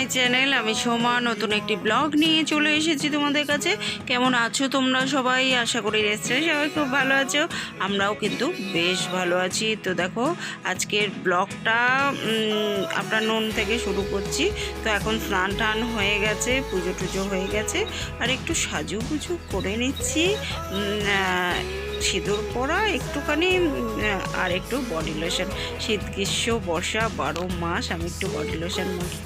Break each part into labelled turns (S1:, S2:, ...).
S1: My channel, আমি সোমা, নতুন একটি ব্লগ নিয়ে চলে এসেছি তোমাদের কাছে। কেমন আছো তোমরা সবাই? আশা করি নিশ্চয়ই সবাই খুব ভালো আছো। আমরাও কিন্তু বেশ ভালো আছি। তো দেখো, আজকের ব্লগটা আফটারনুন থেকে শুরু করছি। তো এখন স্নান টান হয়ে গেছে, পুজো টুজো হয়ে গেছে। আর একটু সাজু গুজু করে নিচ্ছি। সিঁদুর পরা, একটুখানি আর একটু বডি লোশন। শীত, গ্রীষ্ম, বর্ষা, বারো মাস, আমি একটু বডি লোশন মাখি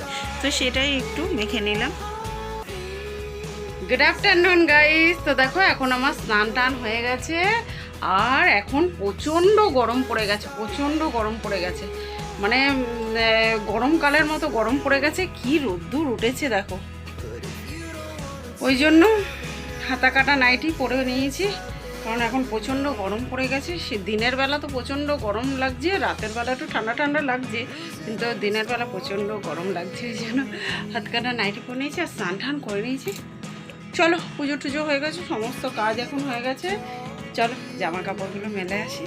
S1: তো সেটাই একটু মেখে নিলাম। গুড আফটারনুন গাইস তো দেখো, এখন আমার স্নান টান হয়ে গেছে, আর এখন প্রচণ্ড গরম পড়ে গেছে, প্রচণ্ড গরম পড়ে গেছে। মানে গরমকালের মতো গরম পড়ে গেছে, কি রোদ্দুর উঠেছে দেখো। ওই জন্য হাতা কাটা নাইটি পরে নিয়েছি। কারণ এখন প্রচণ্ড গরম পড়ে গেছে। সে দিনের বেলা তো প্রচণ্ড গরম লাগছে, রাতের বেলা একটু ঠান্ডা ঠান্ডা লাগছে, কিন্তু দিনের বেলা প্রচণ্ড গরম লাগছে যেন। হাত কাটা নাইটি করে নিয়েছি আর স্নান টান করে নিয়েছি। চলো, পুজো টুজো হয়ে গেছে, সমস্ত কাজ এখন হয়ে গেছে। চলো, জামা কাপড়গুলো মেলে আসি।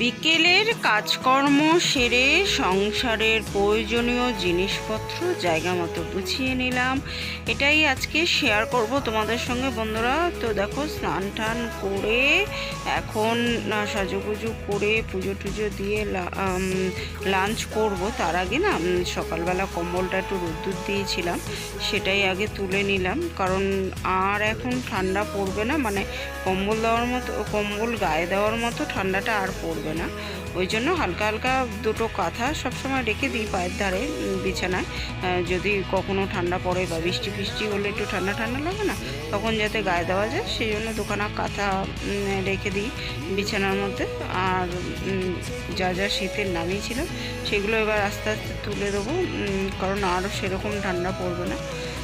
S1: বিকেলের কাজকর্ম সেরে সংসারের প্রয়োজনীয় জিনিসপত্র জায়গা মতো গুছিয়ে নিলাম। এটাই আজকে শেয়ার করব তোমাদের সঙ্গে বন্ধুরা। তো দেখো, স্নান টান করে এখন সাজুগুজু করে পুজো টুজো দিয়ে লাঞ্চ করব। তার আগে না সকালবেলা কম্বলটা একটু রোদ্দুর দিয়েছিলাম, সেটাই আগে তুলে নিলাম। কারণ আর এখন ঠান্ডা পড়বে না মানে কম্বল দেওয়ার মতো, কম্বল গায়ে দেওয়ার মতো ঠান্ডাটা আর পড়বে না। ওই জন্য হালকা হালকা দুটো কাঁথা সবসময় রেখে দিই পায়ের ধারে বিছানায়। যদি কখনো ঠান্ডা পড়ে বা বৃষ্টি ফিষ্টি হলে একটু ঠান্ডা ঠান্ডা লাগে না, তখন যাতে গায়ে দেওয়া যায়, সেই জন্য দুখানা কাঁথা রেখে দিই বিছানার মধ্যে। আর যা যা শীতের নামিয়েছিলাম সেগুলো এবার আস্তে আস্তে তুলে দেবো কারণ আরও সেরকম ঠান্ডা পড়বে না।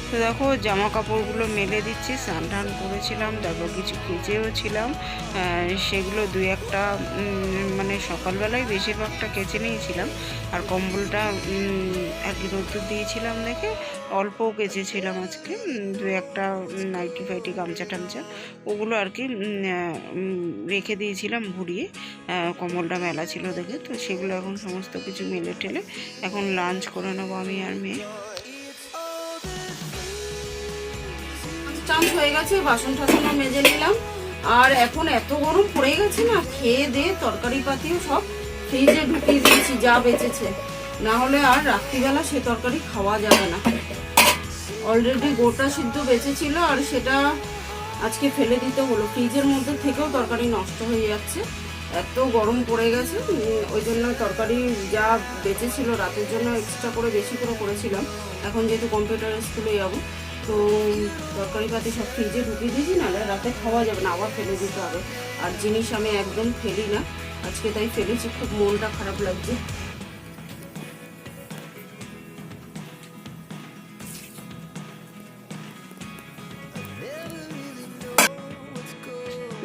S1: তো দেখো জামা কাপড়গুলো মেলে দিচ্ছি, স্নান টান করেছিলাম, তারপর কিছু কেচেও ছিলাম সেগুলো দুই একটা মানে সকালবেলায় বেশিরভাগটা কেচে নিয়েছিলাম, আর কম্বলটা আর কি রোদ্দুর দিয়েছিলাম দেখে, অল্পও কেচেছিলাম আজকে দু একটা নাইটি ফাইটি, গামছা টামছা, ওগুলো আর কি রেখে দিয়েছিলাম ভুড়িয়ে কম্বলটা মেলা ছিল দেখে, তো সেগুলো এখন সমস্ত কিছু মেলে ঠেলে এখন লাঞ্চ করে নেব আমি আর মেয়ে। চান্স হয়ে গেছে, বাসন টাসনও মেজে নিলাম। আর এখন এত গরম পড়ে গেছে না, খেয়ে দিয়ে তরকারি পাতিও সব ফ্রিজে ঢুকিয়ে দিয়েছি, যা বেঁচেছে। না হলে আর রাত্রিবেলা সে তরকারি খাওয়া যাবে না। অলরেডি গোটা সিদ্ধ বেঁচেছিল আর সেটা আজকে ফেলে দিতে হলো। ফ্রিজের মধ্যে থেকেও তরকারি নষ্ট হয়ে যাচ্ছে। এত গরম পড়ে গেছে ওই জন্য তরকারি যা বেঁচেছিল, রাতের জন্য এক্সট্রা করে বেশি করে করেছিলাম। এখন যেহেতু কম্পিউটার স্কুলে যাব তো তরকারি পাতি সব ফ্রিজে ঢুকিয়ে দিয়েছি না রাতে খাওয়া যাবে না, আবার ফেলে দিতে হবে। আর জিনিস আমি একদম ফেলি না, আজকে তাই ফেলেছি, খুব মনটা খারাপ লাগছে।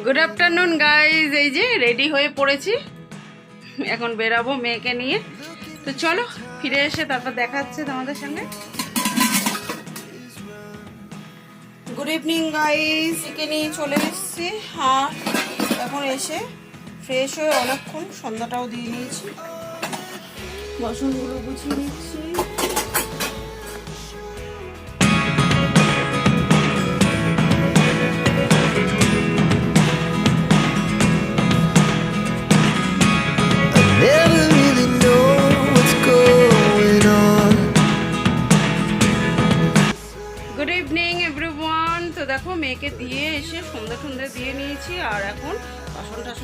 S1: গুড আফটারনুন গাইজ এই যে রেডি হয়ে পড়েছি। এখন বেরাবো মেয়েকে নিয়ে। তো চলো, ফিরে এসে তারপর দেখা হচ্ছে তোমাদের সঙ্গে। গুড ইভিনিং গাইজ একে নিয়ে চলে এসেছি। হ্যাঁ এখন এসে ফ্রেশ হয়ে অনেকক্ষণ সন্ধ্যাটাও দিয়ে নিয়েছি। বাসনগুলো গুছিয়ে নিচ্ছি।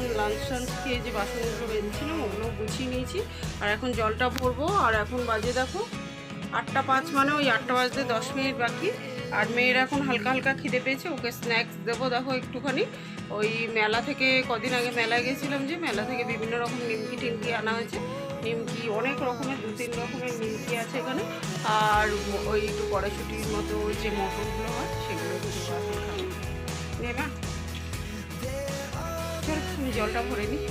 S1: টাসন লাঞ্চ টাঞ্চ খেয়ে যে বাসনগুলো বেঁধেছিলাম ওগুলো গুছিয়ে নিয়েছি। আর এখন জলটা ভরবো। আর এখন বাজে দেখো আটটা পাঁচ মানে ওই আটটা বাজতে দশ মিনিট বাকি। আর মেয়ের এখন হালকা হালকা খিদে পেয়েছে, ওকে স্ন্যাক্স দেবো দেখো একটুখানি। ওই মেলা থেকে কদিন আগে মেলায় গেছিলাম যে, মেলা থেকে বিভিন্ন রকম নিমকি টিমকি আনা হয়েছে। নিমকি অনেক রকমের, দু তিন রকমের নিমকি আছে এখানে। আর ওই একটু কড়াইশুটির মতো যে মটরগুলো হয়, সেগুলো নেবা? আমি জলটা ভরে নিই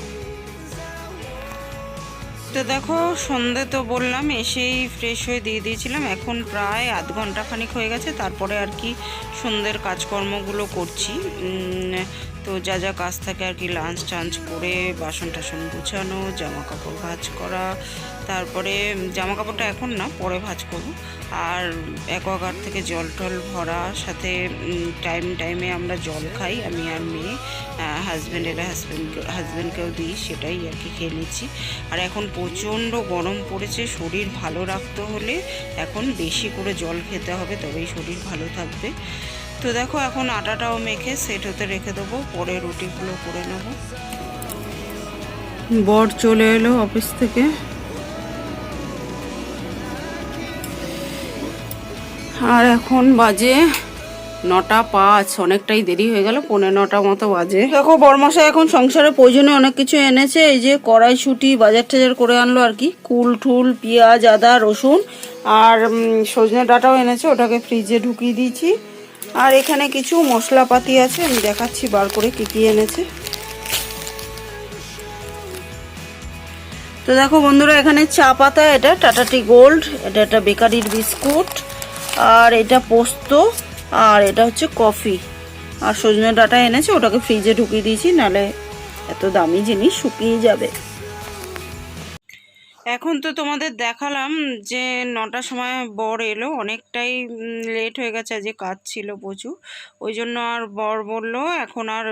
S1: তো দেখো, সন্ধে তো বললাম, এসেই ফ্রেশ হয়ে দিয়ে দিয়েছিলাম। এখন প্রায় আধ ঘণ্টা খানিক হয়ে গেছে, তারপরে আর কি সন্ধ্যের কাজকর্মগুলো করছি। তো যা যা কাজ থাকে আর কি লাঞ্চ টাঞ্চ করে বাসন টাসন গুছানো জামা কাপড় কাজ করা তারপরে জামা কাপড়টা এখন না, পরে ভাঁজ করব। আর অ্যাকোয়াগার্ড থেকে জল টল ভরা, সাথে টাইম টাইমে আমরা জল খাই, আমি আর মেয়ে হাজব্যান্ড এলে হাজব্যান্ড হাজব্যান্ডকেও দিই, সেটাই আর কি খেয়ে নিচ্ছি। আর এখন প্রচণ্ড গরম পড়েছে, শরীর ভালো রাখতে হলে এখন বেশি করে জল খেতে হবে, তবেই শরীর ভালো থাকবে। তো দেখো, এখন আটাটাও মেখে সেট হতে রেখে দেবো, পরে রুটিগুলো করে নেব। বর চলে এলো অফিস থেকে। আর এখন বাজে নটা পাঁচ, অনেকটাই দেরি হয়ে গেল পনেরো নটা মতো বাজে। দেখো বরমাসা এখন সংসারে প্রয়োজনে অনেক কিছু এনেছে, এই যে কড়াইশুটি, বাজার টাজার করে আনলো আর কি। কুল ঠুল, পেঁয়াজ, আদা, রসুন আর সজনে ডাঁটাও এনেছে, ওটাকে ফ্রিজে ঢুকিয়ে দিয়েছি। আর এখানে কিছু মশলাপাতি আছে, আমি দেখাচ্ছি বার করে কী কী এনেছে। তো দেখো বন্ধুরা, এখানে চা পাতা, এটা টাটাটি গোল্ড, এটা একটা বেকারির বিস্কুট। আর এটা পোস্ত, আর এটা হচ্ছে কফি। আর সজনে ডাটা এনেছে, ওটাকে ফ্রিজে ঢুকিয়ে দিয়েছি, নালে এত দামি জিনিস শুকিয়ে যাবে। এখন তো তোমাদের দেখালাম যে নটার সময় বর এলো, অনেকটাই লেট হয়ে গেছে যে কাজ ছিল প্রচুর। ওই জন্য আর বর বলল, এখন আর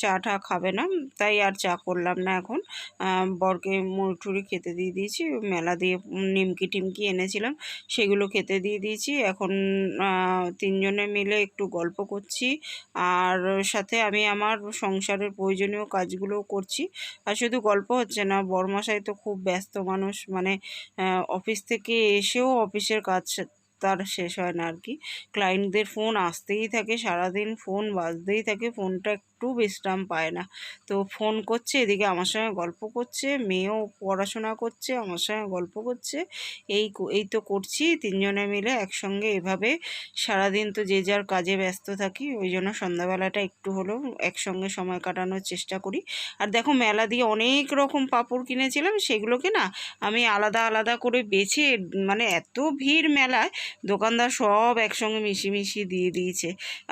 S1: চা টা খাবে না, তাই আর চা করলাম না এখন। বরকে মুড়ি খেতে দিয়ে দিয়েছি, মেলা দিয়ে নিমকি টিমকি এনেছিলাম, সেগুলো খেতে দিয়ে দিয়েছি। এখন তিনজনে মিলে একটু গল্প করছি, আর সাথে আমি আমার সংসারের প্রয়োজনীয় কাজগুলোও করছি। আর শুধু গল্প হচ্ছে না, বরমশাই তো খুব ব্যস্ত মানুষ মানে অফিস থেকে এসেও অফিসের কাজ তার শেষ হয় না আর কি ক্লায়েন্টদের ফোন আসতেই থাকে, সারাদিন ফোন বাজতেই থাকে ফোনটা একটু বিশ্রাম পায় না। তো ফোন করছে, এদিকে আমার সঙ্গে গল্প করছে, মেয়েও পড়াশোনা করছে, আমার সঙ্গে গল্প করছে। এই এই তো করছি, তিনজনে মিলে একসঙ্গে এভাবে সারাদিন তো যে যার কাজে ব্যস্ত থাকি, ওই জন্য সন্ধ্যাবেলাটা একটু হলেও একসঙ্গে সময় কাটানোর চেষ্টা করি। আর দেখো মেলা দিয়ে অনেক রকম পাপড় কিনেছিলাম, সেগুলোকে না আমি আলাদা আলাদা করে বেছে মানে এত ভিড় মেলায় দোকানদার সব একসঙ্গে মিশিয়ে মিশিয়ে দিয়ে দিয়েছে।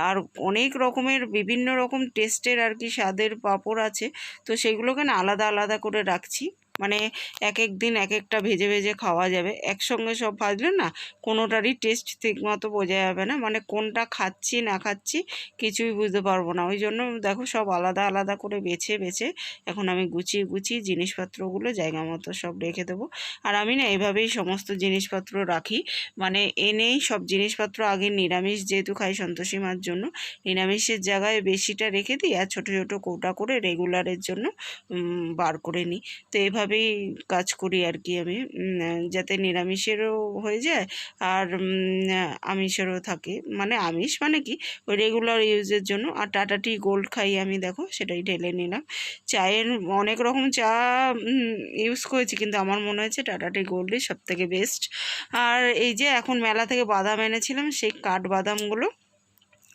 S1: আর অনেক রকমের বিভিন্ন রকম টেস্টের আর কি স্বাদের পাঁপড় আছে, তো সেগুলোকে না আলাদা আলাদা করে রাখছি। মানে এক এক দিন এক একটা ভেজে ভেজে খাওয়া যাবে। একসঙ্গে সব ভাজলে না কোনোটারই টেস্ট ঠিক মতো বোঝা যাবে না। মানে কোনটা খাচ্ছি, না খাচ্ছি কিছুই বুঝতে পারব না। ওই জন্য দেখো সব আলাদা আলাদা করে বেছে বেছে এখন আমি গুছিয়ে গুছিয়ে জিনিসপত্রগুলো জায়গা মতো সব রেখে দেবো। আর আমি না এভাবেই সমস্ত জিনিসপত্র রাখি। মানে এনেই সব জিনিসপত্র আগে নিরামিষ যেহেতু খাই সন্তোষী মার জন্য, নিরামিষের জায়গায় বেশিটা রেখে দিই আর ছোটো ছোটো কৌটা করে রেগুলারের জন্য বার করে নিই। তো এভাবেই কাজ করি আর কি আমি যাতে নিরামিষেরও হয়ে যায় আর আমিষেরও থাকে। মানে আমিষ মানে কি? ওই রেগুলার ইউজের জন্য। আর টাটা টি গোল্ড খাই আমি, দেখো, সেটাই ঢেলে নিলাম। চায়ের অনেক রকম চা ইউজ করেছি, কিন্তু আমার মনে হয়েছে টাটা টি গোল্ডই সব থেকে বেস্ট আর এই যে এখন মেলা থেকে বাদাম এনেছিলাম, সেই কাঠ বাদামগুলো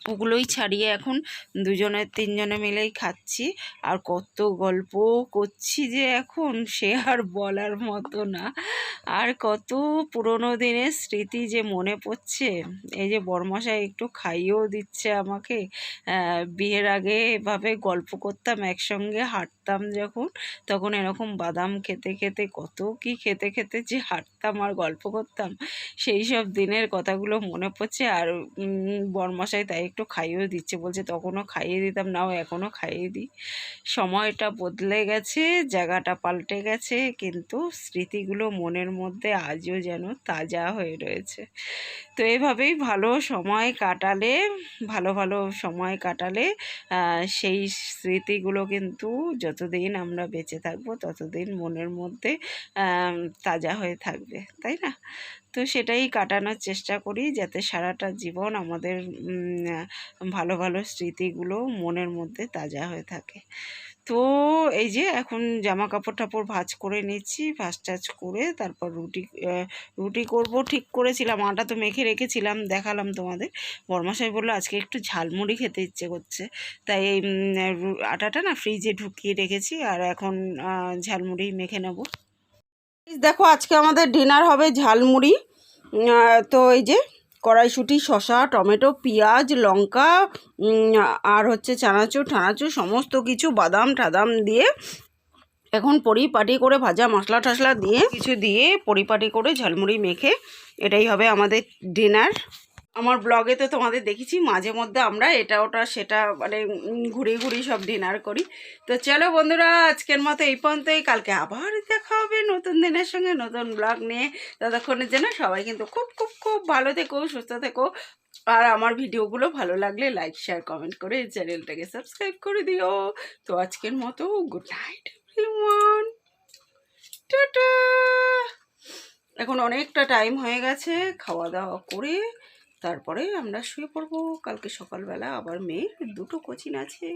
S1: ওগুলোই ছাড়িয়ে এখন দুজনে, তিনজনে মিলেই খাচ্ছি। আর কত গল্প করছি যে এখন, সে আর বলার মতো না। আর কত পুরোনো দিনের স্মৃতি যে মনে পড়ছে। এই যে বরমশাই একটু খাইয়েও দিচ্ছে আমাকে। বিয়ের আগে এভাবে গল্প করতাম, একসঙ্গে হাঁটতাম যখন। তখন এরকম বাদাম খেতে খেতে, কত কি খেতে খেতে যে হাঁটতাম আর গল্প করতাম। সেই সব দিনের কথাগুলো মনে পড়ছে। আর বরমশাই তাই একটু খাইয়েও দিচ্ছে। বলছে, তখনও খাইয়ে দিতাম, নাও এখনও খাইয়ে দিই। সময়টা বদলে গেছে, জায়গাটা পাল্টে গেছে, কিন্তু স্মৃতিগুলো মনের মধ্যে আজও যেন তাজা হয়ে রয়েছে। তো এভাবেই ভালো সময় কাটালে, ভালো ভালো সময় কাটালে সেই স্মৃতিগুলো কিন্তু যতদিন আমরা বেঁচে থাকব, ততদিন মনের মধ্যে তাজা হয়ে থাকবে, তাই না? তো সেটাই কাটানোর চেষ্টা করি যাতে সারাটা জীবন আমাদের ভালো ভালো স্মৃতিগুলো মনের মধ্যে তাজা হয়ে থাকে। তো এই যে এখন জামা কাপড় টাপড় ভাজ করে নিচ্ছি ভাঁজ টাজ করে তারপর রুটি রুটি করব। ঠিক করেছিলাম আটা তো মেখে রেখেছিলাম, দেখালাম তোমাদের। বরমাসাই বলল, আজকে একটু ঝালমুড়ি খেতে ইচ্ছে করছে। তাই এই আটাটা না ফ্রিজে ঢুকিয়ে রেখেছি, আর এখন ঝালমুড়ি মেখে নেব। দেখো, আজকে আমাদের ডিনার হবে ঝালমুড়ি। তো এই যে কড়াইশুঁটি শশা টমেটো, পেঁয়াজ, লঙ্কা আর হচ্ছে চানাচুর টানাচুর সমস্ত কিছু বাদাম টাদাম দিয়ে এখন পরিপাটি করে ভাজা মশলা টশলা দিয়ে কিছু দিয়ে পরিপাটি করে ঝালমুড়ি মেখে এটাই হবে আমাদের ডিনার আমার ব্লগে তো তোমাদের দেখেছি, মাঝে মধ্যে আমরা এটা ওটা সেটা মানে ঘুরে ঘুরিয়ে সব ডিনার করি। তো চলো বন্ধুরা, আজকের মতো এই পর্যন্তই। কালকে আবার দেখা হবে নতুন দিনের সঙ্গে, নতুন ব্লগ নিয়ে। ততক্ষণের জন্য সবাই কিন্তু খুব খুব খুব ভালো থেকো, সুস্থ থেকো। আর আমার ভিডিওগুলো ভালো লাগলে লাইক শেয়ার কমেন্ট করে চ্যানেলটাকে সাবস্ক্রাইব করে দিও। তো আজকের মতো গুড নাইট এভরিওয়ান টাটা! এখন অনেকটা টাইম হয়ে গেছে খাওয়া দাওয়া করে তারপরে আমরা শুয়ে পড়ব। কালকে সকালবেলা আবার মেয়ের দুটো কোচিং আছে।